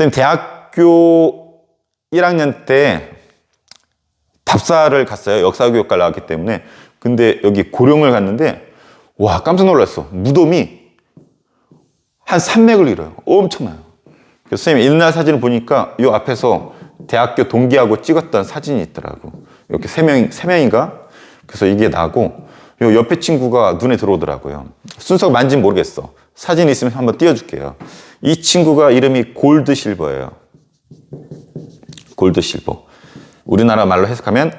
선생님 대학교 1학년 때 답사를 갔어요. 역사교육과 나왔기 때문에. 근데 여기 고령을 갔는데 와 깜짝 놀랐어. 무덤이 한 300을 이뤄요. 엄청나요. 그래서 선생님 옛날 사진을 보니까 이 앞에서 대학교 동기하고 찍었던 사진이 있더라고. 이렇게 세 명, 세 명인가? 그래서 이게 나고 요 옆에 친구가 눈에 들어오더라고요. 순서 만진 모르겠어. 사진 있으면 한번 띄워줄게요. 이 친구가 이름이 골드 실버예요. 골드 실버. 우리나라 말로 해석하면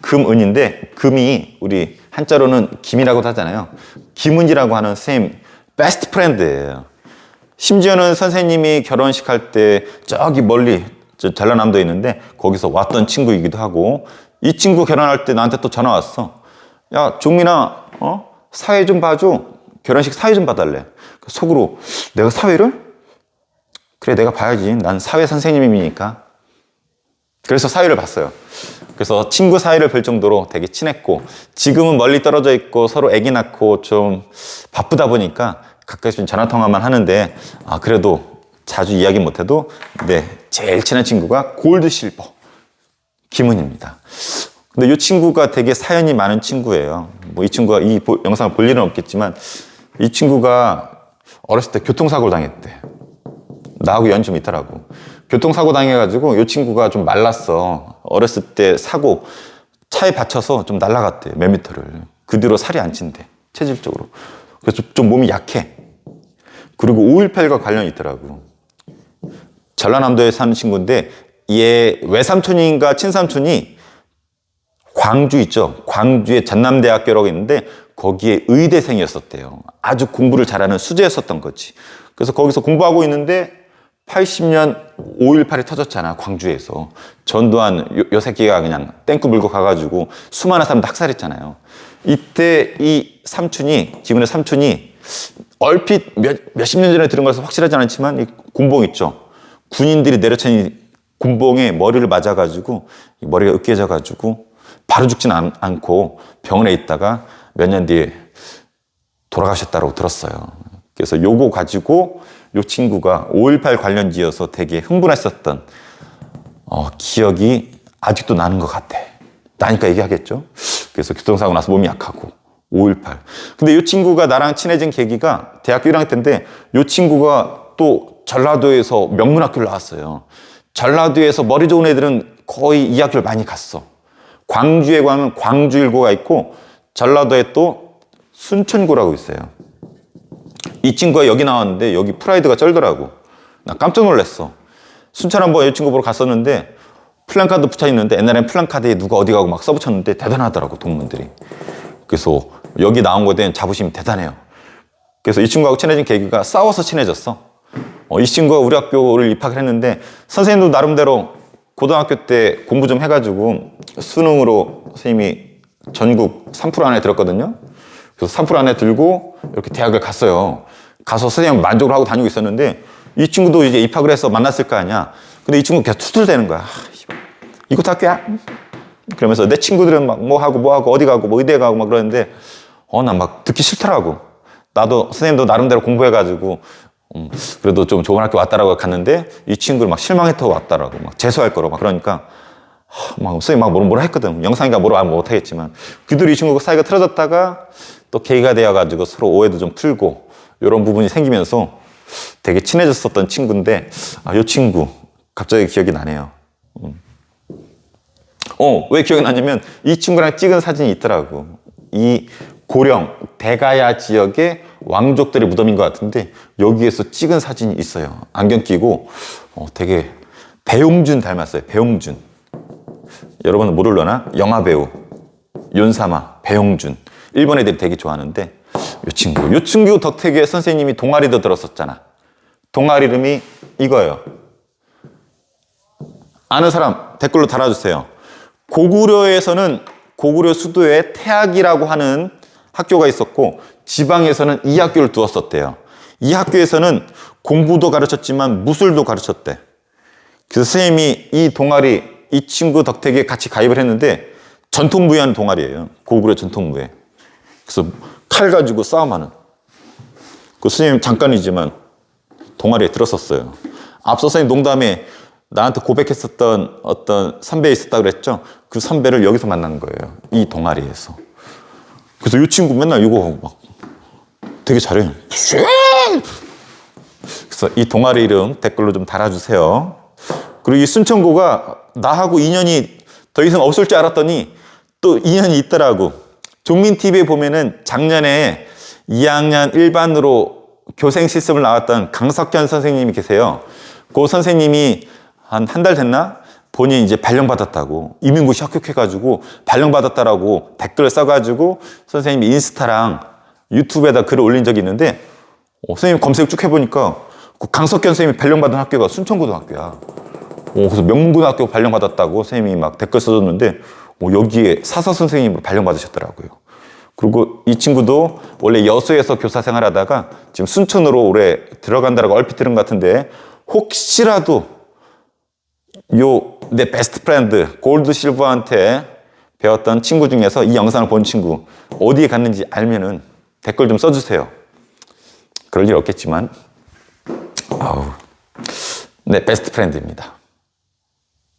금은인데 금이 우리 한자로는 김이라고도 하잖아요. 김은이라고 하는 선생님 베스트 프렌드예요. 심지어는 선생님이 결혼식 할 때 저기 멀리 저 전라남도에 있는데 거기서 왔던 친구이기도 하고 이 친구 결혼할 때 나한테 또 전화 왔어. 야 종민아 어 사회 좀 봐줘. 결혼식 사회 좀 봐달래. 그 속으로 내가 사회를? 그래 내가 봐야지. 난 사회 선생님이니까. 그래서 사회를 봤어요. 그래서 친구 사이를 볼 정도로 되게 친했고 지금은 멀리 떨어져 있고 서로 아기 낳고 좀 바쁘다 보니까 가끔씩 좀 전화 통화만 하는데 아 그래도 자주 이야기 못해도 네 제일 친한 친구가 골드 실버 김은입니다. 근데 이 친구가 되게 사연이 많은 친구예요. 뭐 이 친구가 이 보- 영상을 볼 일은 없겠지만 이 친구가 어렸을 때 교통사고를 당했대. 나하고 연이 좀 있더라고. 교통사고 당해가지고 이 친구가 좀 말랐어. 어렸을 때 사고 차에 받쳐서 좀 날아갔대. 몇 미터를. 그 뒤로 살이 안 찐대. 체질적으로. 그래서 좀 몸이 약해. 그리고 5.18과 관련이 있더라고. 전라남도에 사는 친구인데 얘 외삼촌인가 친삼촌이 광주 있죠. 광주에 전남대학교라고 있는데 거기에 의대생이었었대요. 아주 공부를 잘하는 수재였었던 거지. 그래서 거기서 공부하고 있는데 80년 5.18이 터졌잖아. 광주에서. 전두환 요, 요 새끼가 그냥 땡크 물고 가가지고 수많은 사람들 학살했잖아요. 이때 이 삼촌이, 지금의 삼촌이 얼핏 몇, 몇십 년 전에 들은 거라서 확실하지 않지만 이 군봉 있죠. 군인들이 내려친 군봉에 머리를 맞아가지고 이 머리가 으깨져가지고 바로 않, 않고 병원에 있다가 몇 년 뒤에 돌아가셨다고 들었어요. 그래서 요거 가지고 요 친구가 5.18 관련지여서 되게 흥분했었던 어, 기억이 아직도 나는 것 같아. 나니까 얘기하겠죠. 그래서 교통사고 나서 몸이 약하고 5.18. 근데 이 친구가 나랑 친해진 계기가 대학교 1학년 때인데 이 친구가 또 전라도에서 명문학교를 나왔어요. 전라도에서 머리 좋은 애들은 거의 이 학교를 많이 갔어. 광주에 가면 광주일고가 있고 전라도에 또 순천고라고 있어요. 이 친구가 여기 나왔는데 여기 프라이드가 쩔더라고. 나 깜짝 놀랐어. 순천 한번 이 친구 보러 갔었는데 플랜카드 붙여 있는데 옛날엔 플랜카드에 누가 어디 가고 막 써붙였는데 대단하더라고 동문들이. 그래서 여기 나온 거에 대한 자부심이 대단해요. 그래서 이 친구하고 친해진 계기가 싸워서 친해졌어. 어, 이 친구가 우리 학교를 입학을 했는데 선생님도 나름대로 고등학교 때 공부 좀 해가지고 수능으로 선생님이 전국 3% 안에 들었거든요. 그래서 3% 안에 들고 이렇게 대학을 갔어요. 가서 선생님 만족을 하고 다니고 있었는데 이 친구도 이제 입학을 해서 만났을 거 아니야. 근데 이 친구 계속 투덜대는 거야. 아. 이것도 학교야? 그러면서 내 친구들은 막 뭐 하고 뭐 하고 어디 가고 뭐 의대 가고 막 그러는데 어 나 막 듣기 싫더라고. 나도 선생님도 나름대로 공부해가지고 음, 그래도 좀 좋은 학교 왔다라고 갔는데 이 친구를 막 실망했다고 왔다라고 막 재수할 거라고 막 그러니까 하, 막 선생님 막 뭐라 뭐라 했거든. 영상인가 뭐라 하면 못하겠지만 그들이 이 친구가 사이가 틀어졌다가 또 계기가 되어가지고 서로 오해도 좀 풀고 이런 부분이 생기면서 되게 친해졌었던 친구인데 아, 이 친구 갑자기 기억이 나네요. 음. 어, 왜 기억이 나냐면 이 친구랑 찍은 사진이 있더라고. 이 고령, 대가야 지역의 왕족들의 무덤인 것 같은데 여기에서 찍은 사진이 있어요. 안경 끼고 어, 되게 배용준 닮았어요. 배용준. 여러분은 모를려나? 영화 배우 윤사마, 배용준. 일본 애들이 되게 좋아하는데 이 친구. 이 친구 덕택에 선생님이 동아리도 들었었잖아. 동아리 이름이 이거예요. 아는 사람 댓글로 달아주세요. 고구려에서는 고구려 수도에 태학이라고 하는 학교가 있었고 지방에서는 이 학교를 두었었대요. 이 학교에서는 공부도 가르쳤지만 무술도 가르쳤대. 그래서 선생님이 이 동아리 이 친구 덕택에 같이 가입을 했는데 전통무예 하는 동아리예요. 고구려 전통무예. 그래서 칼 가지고 싸움하는. 그 선생님 잠깐이지만 동아리에 들었었어요. 앞서 선생님 농담에 나한테 고백했었던 어떤 선배 있었다 그랬죠? 그 선배를 여기서 만난 거예요. 이 동아리에서. 그래서 이 친구 맨날 이거 막 되게 잘해요. 그래서 이 동아리 이름 댓글로 좀 달아주세요. 그리고 이 순천고가 나하고 인연이 더 이상 없을 줄 알았더니 또 인연이 있더라고. 종민TV에 보면은 작년에 2학년 일반으로 교생 시스템을 나왔던 강석현 선생님이 계세요. 그 선생님이 한 한 달 됐나? 본인이 이제 발령받았다고. 이민국이 합격해가지고 발령받았다라고 댓글을 써가지고 선생님이 인스타랑 유튜브에다 글을 올린 적이 있는데 어, 선생님 검색 쭉 해보니까 그 강석현 선생님이 발령받은 학교가 순천고등학교야. 어, 그래서 명문고등학교 발령받았다고 선생님이 막 댓글 써줬는데 어, 여기에 사서 선생님으로 발령받으셨더라고요. 그리고 이 친구도 원래 여수에서 교사 생활하다가 지금 순천으로 올해 들어간다라고 얼핏 들은 것 같은데 혹시라도 요 내 베스트 프렌드 골드 실버한테 배웠던 친구 중에서 이 영상을 본 친구 어디에 갔는지 알면은 댓글 좀 써주세요. 그럴 일 없겠지만 아우 네 베스트 프렌드입니다.